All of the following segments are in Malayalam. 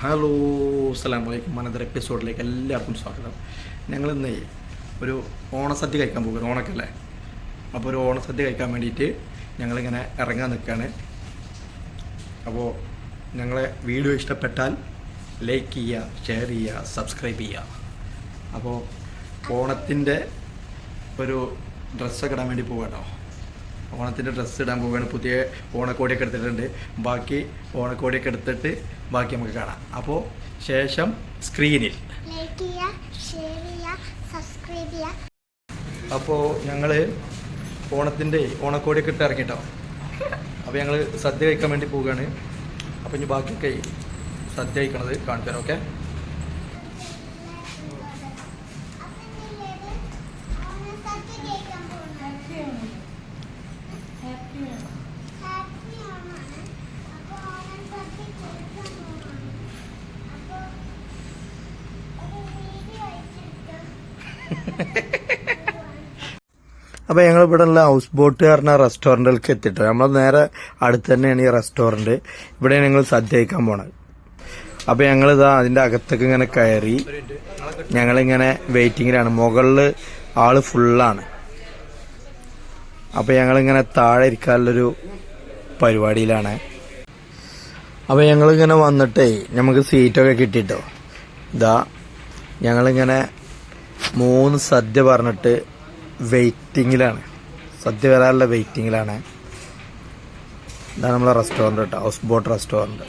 ഹലോ അസ്സാം വലൈക്കും അനന്തര എപ്പിസോഡിലേക്ക് എല്ലാവർക്കും സ്വാഗതം. ഞങ്ങൾ ഇന്ന് ഒരു ഓണസദ്യ കഴിക്കാൻ പോകും ഓണക്കല്ലേ അപ്പോൾ ഒരു ഓണസദ്യ കഴിക്കാൻ വേണ്ടിയിട്ട് ഞങ്ങളിങ്ങനെ ഇറങ്ങാൻ നിൽക്കുകയാണ്. അപ്പോൾ ഞങ്ങളെ വീഡിയോ ഇഷ്ടപ്പെട്ടാൽ ലൈക്ക് ചെയ്യുക ഷെയർ ചെയ്യുക സബ്സ്ക്രൈബ് ചെയ്യുക. അപ്പോൾ ഓണത്തിന്റെ ഒരു ഡ്രസ്സൊക്കെ ഇടാൻ വേണ്ടി പോകാട്ടോ ഓണത്തിന്റെ ഡ്രസ്സ് ഇടാൻ പോവുകയാണ്. പുതിയ ഓണക്കോടിയൊക്കെ എടുത്തിട്ടുണ്ട്. ബാക്കി ഓണക്കോടിയൊക്കെ എടുത്തിട്ട് ബാക്കി നമുക്ക് കാണാം. അപ്പോൾ ശേഷം സ്ക്രീനിൽ അപ്പോൾ ഞങ്ങൾ ഓണത്തിന്റെ ഓണക്കോടിയൊക്കെ ഇട്ട് ഇറങ്ങിട്ടോ. അപ്പോൾ ഞങ്ങൾ സദ്യ കഴിക്കാൻ വേണ്ടി പോവുകയാണ്. അപ്പോൾ ഇനി ബാക്കിയൊക്കെ സദ്യ കഴിക്കണത് കാണിച്ചു തരാം ഓക്കെ അപ്പോൾ ഞങ്ങൾ ഇവിടെ ഉള്ള ഹൗസ് ബോട്ട് പറഞ്ഞ റെസ്റ്റോറന്റിലേക്ക് എത്തിട്ടോ. നമ്മൾ നേരെ അടുത്ത് തന്നെയാണ് ഈ റെസ്റ്റോറന്റ് ഇവിടെ ഞങ്ങൾ സദ്യ കഴിക്കാൻ പോണത്. അപ്പോൾ ഞങ്ങളിതാ അതിന്റെ അകത്തേക്ക് ഇങ്ങനെ കയറി ഞങ്ങൾ ഇങ്ങനെ വെയിറ്റിങ്ങിലാണ് മുകളിൽ ആൾ ഫുള്ളാണ് അപ്പോൾ ഞങ്ങളിങ്ങനെ താഴെ ഇരിക്കാനുള്ളൊരു പരിപാടിയിലാണ്. അപ്പോൾ ഞങ്ങളിങ്ങനെ വന്നിട്ടേ നമുക്ക് സീറ്റൊക്കെ കിട്ടിട്ടോ. ഇതാ ഞങ്ങളിങ്ങനെ മൂന്ന് സദ്യ പറഞ്ഞിട്ട് വെയിറ്റിങ്ങിലാണ്. സദ്യ വരാനുള്ള വെയിറ്റിങ്ങിലാണ്. ഇതാണ് നമ്മളെ റെസ്റ്റോറന്റ് കേട്ടോ ഹൗസ് ബോട്ട് റെസ്റ്റോറന്റ്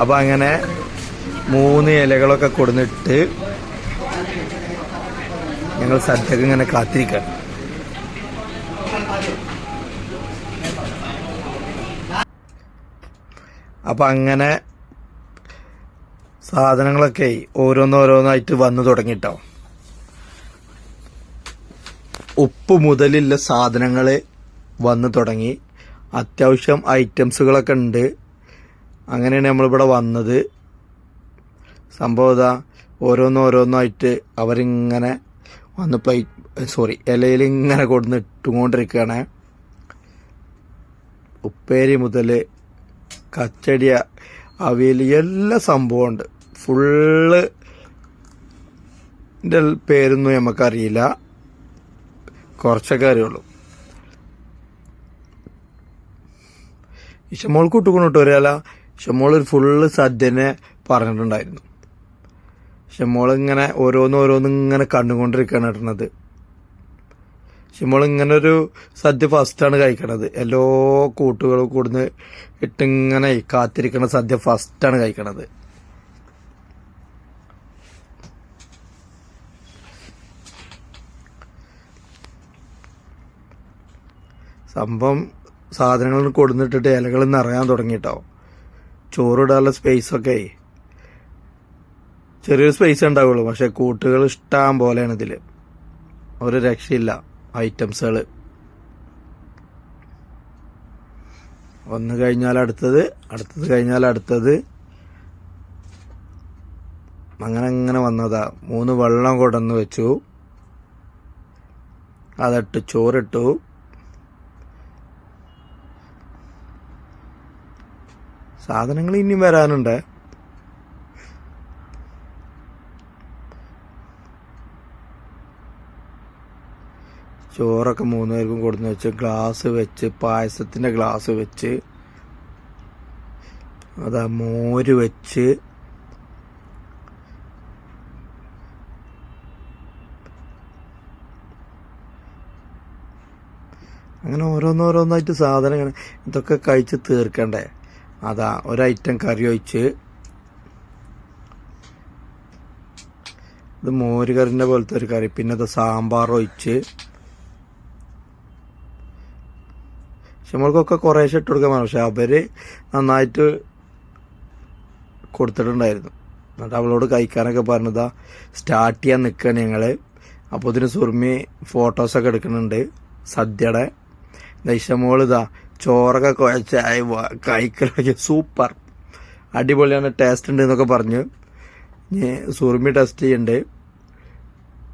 അപ്പോൾ അങ്ങനെ മൂന്ന് ഇലകളൊക്കെ കൊടുന്നിട്ട് ഞങ്ങൾ സദ്യക്ക് ഇങ്ങനെ കാത്തിരിക്കണം. അപ്പം അങ്ങനെ സാധനങ്ങളൊക്കെ ഓരോന്നോരോന്നായിട്ട് വന്നു തുടങ്ങിട്ടോ. ഉപ്പ് മുതലുള്ള സാധനങ്ങൾ വന്നു തുടങ്ങി. അത്യാവശ്യം ഐറ്റംസുകളൊക്കെ ഉണ്ട്. അങ്ങനെയാണ് നമ്മളിവിടെ വന്നത്. സംഭവം ഇതാ ഓരോന്നോരോന്നായിട്ട് അവരിങ്ങനെ വന്ന് പ്ലേറ്റ് സോറി ഇലയിൽ ഇങ്ങനെ കൊടുന്ന് ഇട്ടുകൊണ്ടിരിക്കുകയാണ്. ഉപ്പേരി മുതൽ കച്ചടിയ അവിയൽ എല്ലാ സംഭവമുണ്ട് ഫുള്ള് പേരൊന്നും നമുക്കറിയില്ല കുറച്ചൊക്കെ അറിയുള്ളൂ ഇഷമോൾ കൂട്ടുകൊണ്ടിട്ട് കേട്ടോ ഒരാള ഇഷമോൾ ഒരു ഫുള്ള് സദ്യനെ പറഞ്ഞിട്ടുണ്ടായിരുന്നു. ഷമോൾ ഇങ്ങനെ ഓരോന്ന് ഇങ്ങനെ കണ്ടുകൊണ്ടിരിക്കുകയാണ് ഇടുന്നത് ഷമോൾ ഇങ്ങനെ ഒരു സദ്യ ഫസ്റ്റാണ് കഴിക്കണത്. എല്ലാ കൂട്ടുകളും കൂടുന്ന് ഇട്ടിങ്ങനെ കാത്തിരിക്കണ സദ്യ ഫസ്റ്റാണ് കഴിക്കണത്. സംഭവം സാധനങ്ങൾ കൊടുന്നിട്ടിട്ട് ഇലകൾ നിറയാൻ തുടങ്ങിയിട്ടോ ചോറിടാനുള്ള സ്പേസൊക്കെ ചെറിയൊരു സ്പേസ് ഉണ്ടാവുള്ളൂ പക്ഷെ കൂട്ടുകൾ ഇഷ്ടം പോലെയാണ് ഇതിൽ ഒരു രക്ഷയില്ല ഐറ്റംസുകൾ ഒന്ന് കഴിഞ്ഞാൽ അടുത്തത് അടുത്തത് കഴിഞ്ഞാൽ അടുത്തത്. അങ്ങനെ അങ്ങനെ വന്നതാ. മൂന്ന് വെള്ളം കൊടന്ന് വെച്ചു. അതിട്ട് ചോറിട്ടു. സാധനങ്ങൾ ഇനിയും വരാനുണ്ട്. ചോറൊക്കെ മൂന്ന് പേർക്കും കൊടുന്ന് വെച്ച് ഗ്ലാസ് വെച്ച് പായസത്തിന്റെ ഗ്ലാസ് വെച്ച് അതാ മോര് വെച്ച് അങ്ങനെ ഓരോന്നോരോന്നായിട്ട് സാധനങ്ങൾ ഇതൊക്കെ കഴിച്ച് തീർക്കണ്ടേ? അതാ ഒരൈറ്റം കറി ഒഴിച്ച്. ഇത് മോര് കറിന്റെ പോലത്തെ ഒരു കറി. പിന്നെ അത് സാമ്പാർ ഒഴിച്ച്. നമ്മൾക്കൊക്കെ കുറേശ്ശെ ഇട്ട് കൊടുക്കാൻ പക്ഷെ അവർ നന്നായിട്ട് കൊടുത്തിട്ടുണ്ടായിരുന്നു. എന്നിട്ട് അവളോട് കഴിക്കാനൊക്കെ പറഞ്ഞതാ സ്റ്റാർട്ട് ചെയ്യാൻ നിൽക്കുകയാണ് ഞങ്ങൾ അപ്പോൾ ഇതിന് സുർമി ഫോട്ടോസൊക്കെ എടുക്കുന്നുണ്ട് സദ്യയുടെ. ദൈശമോൾ ഇതാ ചോറൊക്കെ കുഴച്ച് കഴിക്കലൊക്കെ സൂപ്പർ. അടിപൊളിയാണ് ടേസ്റ്റ് ഉണ്ട് എന്നൊക്കെ പറഞ്ഞു. ഇനി സുറുമി ടെസ്റ്റ് ചെയ്യുന്നുണ്ട്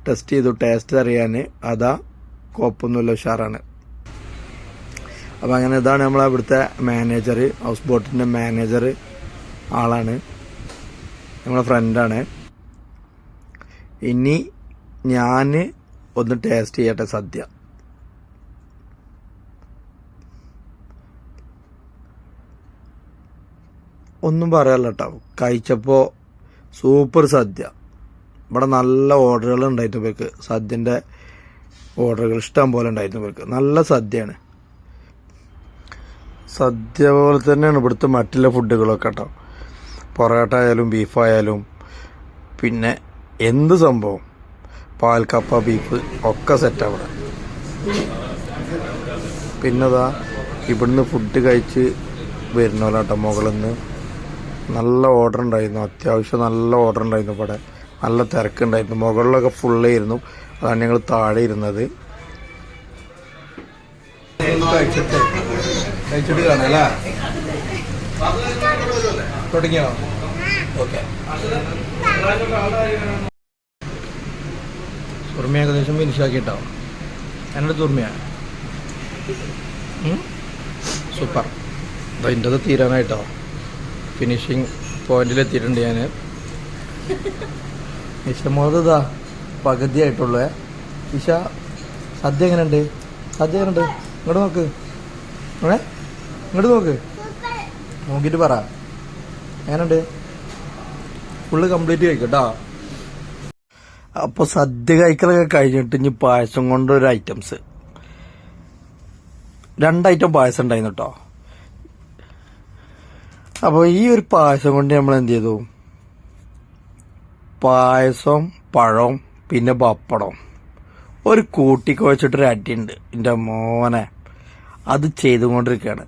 ടെസ്റ്റ് ചെയ്തു ടേസ്റ്റ് അറിയാൻ അതാ കുഴപ്പമൊന്നുമില്ല ഉഷാറാണ്. അപ്പോൾ അങ്ങനെ ഇതാണ് നമ്മളെ അവിടുത്തെ മാനേജർ ഹൗസ് ബോട്ടിന്റെ മാനേജർ ആളാണ്. നമ്മളെ ഫ്രണ്ടാണ് ഇനി ഞാൻ ഒന്ന് ടേസ്റ്റ് ചെയ്യട്ടെ സദ്യ. ഒന്നും പറയാല്ല കേട്ടോ കഴിച്ചപ്പോൾ സൂപ്പർ സദ്യ. ഇവിടെ നല്ല ഓർഡറുകൾ ഉണ്ടായിരുന്നു ഇവർക്ക്. സദ്യന്റെ ഓർഡറുകൾ ഇഷ്ടം പോലെ ഉണ്ടായിരുന്നു ഇവർക്ക്. നല്ല സദ്യയാണ്. സദ്യ പോലെ തന്നെയാണ് ഇവിടുത്തെ മറ്റുള്ള ഫുഡുകളൊക്കെ കേട്ടോ പൊറോട്ട ആയാലും. ബീഫായാലും പിന്നെ എന്ത് സംഭവം? കപ്പ ബീഫ് ഒക്കെ സെറ്റ് അവിടെ. പിന്നെതാ ഇവിടുന്ന് ഫുഡ് കഴിച്ച് വരുന്നോലാട്ടോ മുകളിൽ നിന്ന് നല്ല ഓർഡർ ഉണ്ടായിരുന്നു. അത്യാവശ്യം നല്ല ഓർഡർ ഉണ്ടായിരുന്നു ഇവിടെ. നല്ല തിരക്കുണ്ടായിരുന്നു. മുകളിലൊക്കെ ഫുള്ളായിരുന്നു അതാണ് ഞങ്ങൾ താഴെ ഇരുന്നത്. തുടങ്ങിയോ? ഏകദേശം ഫിനിഷാക്കിട്ടോ എന്നോട് സുർമയ. സൂപ്പർ. അതിന്റെ അത് തീരാനായിട്ടോ? ഫിനിഷിങ് പോയിന്റിലെത്തിയിട്ടുണ്ട് ഞാൻ ഇഷ്ടമോത് ഇതാ പകുതി ആയിട്ടുള്ളേ. ഇഷ സദ്യ എങ്ങനെയുണ്ട്? സദ്യ എങ്ങനെയുണ്ട്? ഇങ്ങോട്ട് നോക്ക്. ഏ ഇങ്ങോട്ട് നോക്ക്. നോക്കിയിട്ട് പറ. എങ്ങനെയുണ്ട്? ഫുള്ള് കംപ്ലീറ്റ് കഴിക്കട്ടോ അപ്പോൾ സദ്യ കഴിക്കലൊക്കെ കഴിഞ്ഞിട്ട് ഇനി പായസം കൊണ്ടൊരു ഐറ്റംസ്. രണ്ട് ഐറ്റം പായസം ഉണ്ടായിരുന്നു കേട്ടോ അപ്പോൾ ഈ ഒരു പായസം കൊണ്ട് നമ്മൾ എന്ത് ചെയ്തു? പായസം പഴം പിന്നെ പപ്പടം. ഒരു കൂട്ടിക്കുഴച്ചിട്ടൊരു അടിയുണ്ട് എന്റെ മോനെ അത് ചെയ്തുകൊണ്ടിരിക്കുകയാണ്.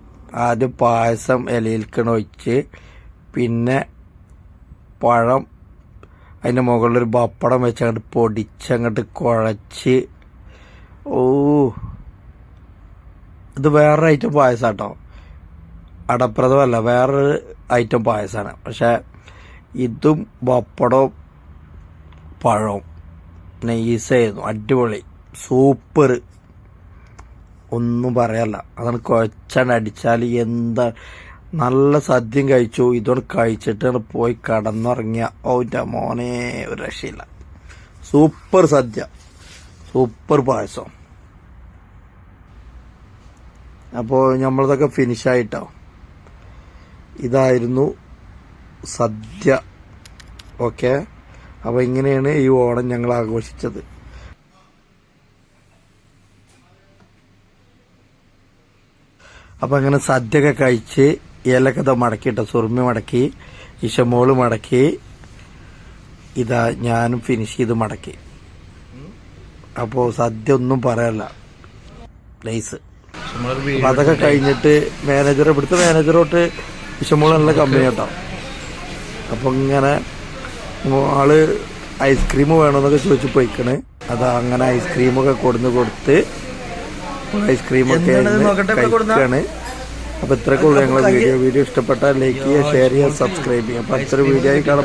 ആദ്യം പായസം ഇലയിൽക്കണ ഒഴിച്ച് പിന്നെ പഴം അതിന്റെ മുകളിലൊരു പപ്പടം വെച്ച് അങ്ങോട്ട് പൊടിച്ചങ്ങോട്ട് കുഴച്ച്. ഓ ഇത് വേറെ ഐറ്റം പായസം കേട്ടോ അടപ്രദമല്ല വേറൊരു ഐറ്റം പായസമാണ് പക്ഷേ ഇതും പപ്പടവും പഴവും. നൈസായിരുന്നു അടിപൊളി സൂപ്പർ ഒന്നും പറയല്ല. അതാണ് കുഴച്ചാണ്ട് അടിച്ചാൽ എന്താ നല്ല സദ്യം കഴിച്ചു. ഇതോട് കഴിച്ചിട്ട് പോയി കടന്നുറങ്ങിയ. ഓന്റെ മോനെ ഒരു രക്ഷയില്ല. സൂപ്പർ സദ്യ. സൂപ്പർ പായസം. അപ്പോൾ നമ്മളതൊക്കെ ഫിനിഷായിട്ടോ ഇതായിരുന്നു സദ്യ. ഓക്കെ? അപ്പോൾ ഇങ്ങനെയാണ് ഈ ഓണം ഞങ്ങൾ ആഘോഷിച്ചത്. അപ്പം അങ്ങനെ സദ്യയൊക്കെ കഴിച്ച് ഇലക്കഥ മടക്കിയിട്ടോ സുറുമി മടക്കി ഇഷമോൾ മടക്കി ഇതാ ഞാനും ഫിനിഷ് ചെയ്ത് മടക്കി. അപ്പോൾ സദ്യ ഒന്നും പറയല്ല. നൈസ് അതൊക്കെ കഴിഞ്ഞിട്ട് മാനേജർ ഇവിടുത്തെ മാനേജറോട്ട് ഇഷമോൾ നല്ല കമ്പനി കേട്ടോ അപ്പൊ ഇങ്ങനെ ആൾ ഐസ്ക്രീം വേണമെന്നൊക്കെ ചോദിച്ചു പോയിക്കണ്. അത് അങ്ങനെ ഐസ്ക്രീമൊക്കെ കൊടുന്ന് കൊടുത്ത് ഐസ്ക്രീമൊക്കെ കഴിക്കാണ്. അപ്പൊ ഇത്രയൊക്കെ ഉള്ളൂ. ഞങ്ങളെ വീഡിയോ വീഡിയോ ഇഷ്ടപ്പെട്ടാൽ ലൈക്ക് ചെയ്യുക ഷെയർ ചെയ്യുക സബ്സ്ക്രൈബ് ചെയ്യുക. അപ്പൊ അത്ര വീഡിയോ ആയി